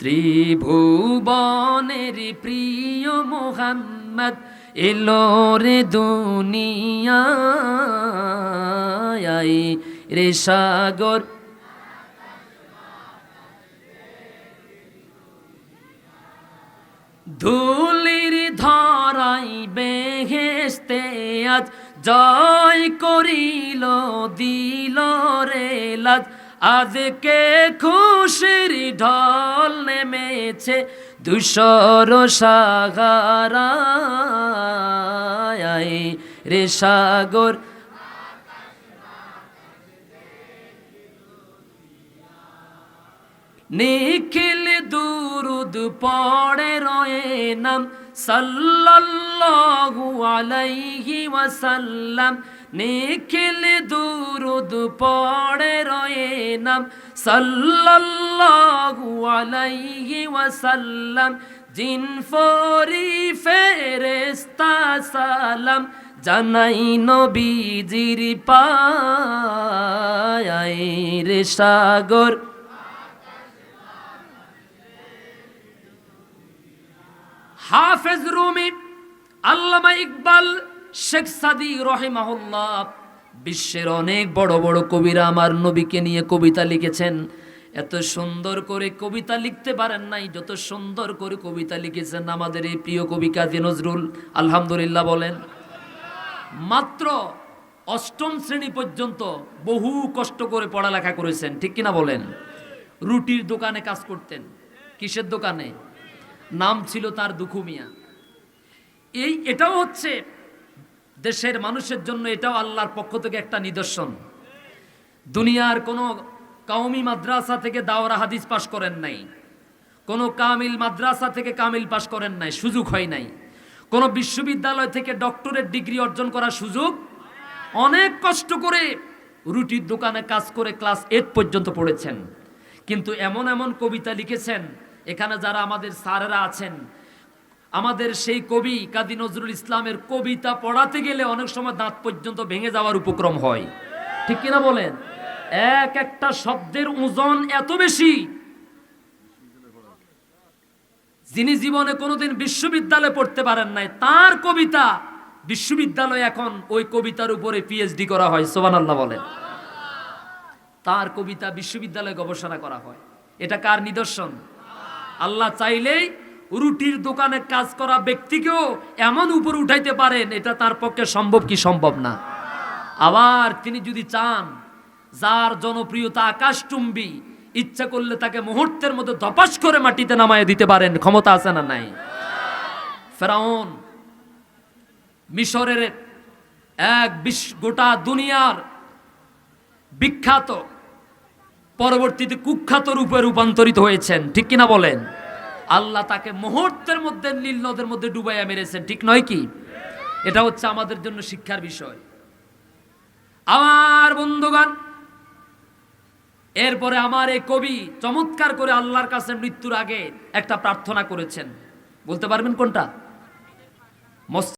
ত্রিভুবনের প্রিয় মোহাম্মদ এলো রে দুনিয়ায় রে সাগর। ধুলির ধরাই বেহেস্তে আজ জয় করিল, দিল রে লাজ। আজকে খুশির ঢল নেমেছে দুশর সাগারায় রে সাগর। নিখিল দুরুদ পড়ে রয়ে নাম সাল্লাল্লাহু আলাইহি ওয়াসাল্লাম। নিখিল দুরুদ পড়ে নাম সাল্লাল্লাহু আলাইহি ওয়াসাল্লাম জিন ফরি ফেরেস্তা সালাম জানাই নবীজির পায় রে সাগর হাফেজ রুমি আল্লামা ইকবাল শেখ সাদি রহিমাহুল্লাহ বিশ্বের অনেক বড় বড় কবিরা আমার নবীকে নিয়ে কবিতা লিখেছেন। এত সুন্দর করে কবিতা লিখতে পারেন নাই, যত সুন্দর করে কবিতা লিখেছেন আমাদের এই প্রিয় কবি কাজী নজরুল, আলহামদুলিল্লাহ বলেন। মাত্র অষ্টম শ্রেণি পর্যন্ত বহু কষ্ট করে পড়ালেখা করেছেন, ঠিক কিনা বলেন? রুটির দোকানে কাজ করতেন, কিসের দোকানে? নাম ছিল তার দুখু মিয়া। এই এটাও হচ্ছে দেশের মানুষের জন্য এটাও আল্লাহর পক্ষ থেকে একটা নিদর্শন। দুনিয়ার কোনো কাউমি মাদ্রাসা থেকে দাওরা হাদিস পাশ করেন নাই। কোনো কামিল মাদ্রাসা থেকে কামিল পাশ করেন নাই, সুযোগ হয় নাই। কোনো বিশ্ববিদ্যালয় থেকে ডক্টরেট ডিগ্রি অর্জন করার সুযোগ অনেক কষ্ট করে রুটির দোকানে কাজ করে ক্লাস এইট পর্যন্ত পড়েছেন। কিন্তু এমন এমন কবিতা লিখেছেন, এখানে যারা আমাদের স্যারেরা আছেন আমাদের সেই কবি কাজী নজরুল ইসলামের কবিতা পড়াতে গেলে অনেক সময় দাঁত পর্যন্ত ভেঙে যাওয়ার উপক্রম হয়। ঠিক কিনা বলেন? এক একটা শব্দের ওজন এত বেশি যিনি জীবনে কোনোদিন বিশ্ববিদ্যালয়ে পড়তে পারেন নাই, তার কবিতা বিশ্ববিদ্যালয়ে এখন ওই কবিতার উপরে পিএইচডি করা হয় সোবান আল্লাহ বলেন। তার কবিতা বিশ্ববিদ্যালয়ে গবেষণা করা হয়। এটা কার নিদর্শন? আল্লাহ চাইলেই রুটির দোকানে কাজ করা ব্যক্তিকেও এমন উপর উঠাইতে পারেন, এটা তার পক্ষে সম্ভব কি সম্ভব না। আবার তিনি যদি চান, যার জনপ্রিয়তা আকাশটুম্বী ইচ্ছা করলে তাকে মুহূর্তের মধ্যে ধপাস করে মাটিতে নামায় দিতে পারেন, ক্ষমতা আছে না নাই? ফেরাউন, মিশরের এক বিশ গোটা দুনিয়ার বিখ্যাত, পরবর্তীতে কুখ্যাত রূপে রূপান্তরিত হয়েছেন, ঠিক কিনা বলেন? আল্লাহ তাকে মুহূর্তের মধ্যে, নীল নদের মধ্যে ডুবাইয়া মেরেছেন, ঠিক নয় কি? এটা হচ্ছে আমাদের জন্য শিক্ষার বিষয়। আমার বন্ধুগণ, এরপরে আমার এই কবি চমৎকার করে আল্লাহর কাছে মৃত্যুর আগে একটা প্রার্থনা করেছেন। বলতে পারবেন কোনটা?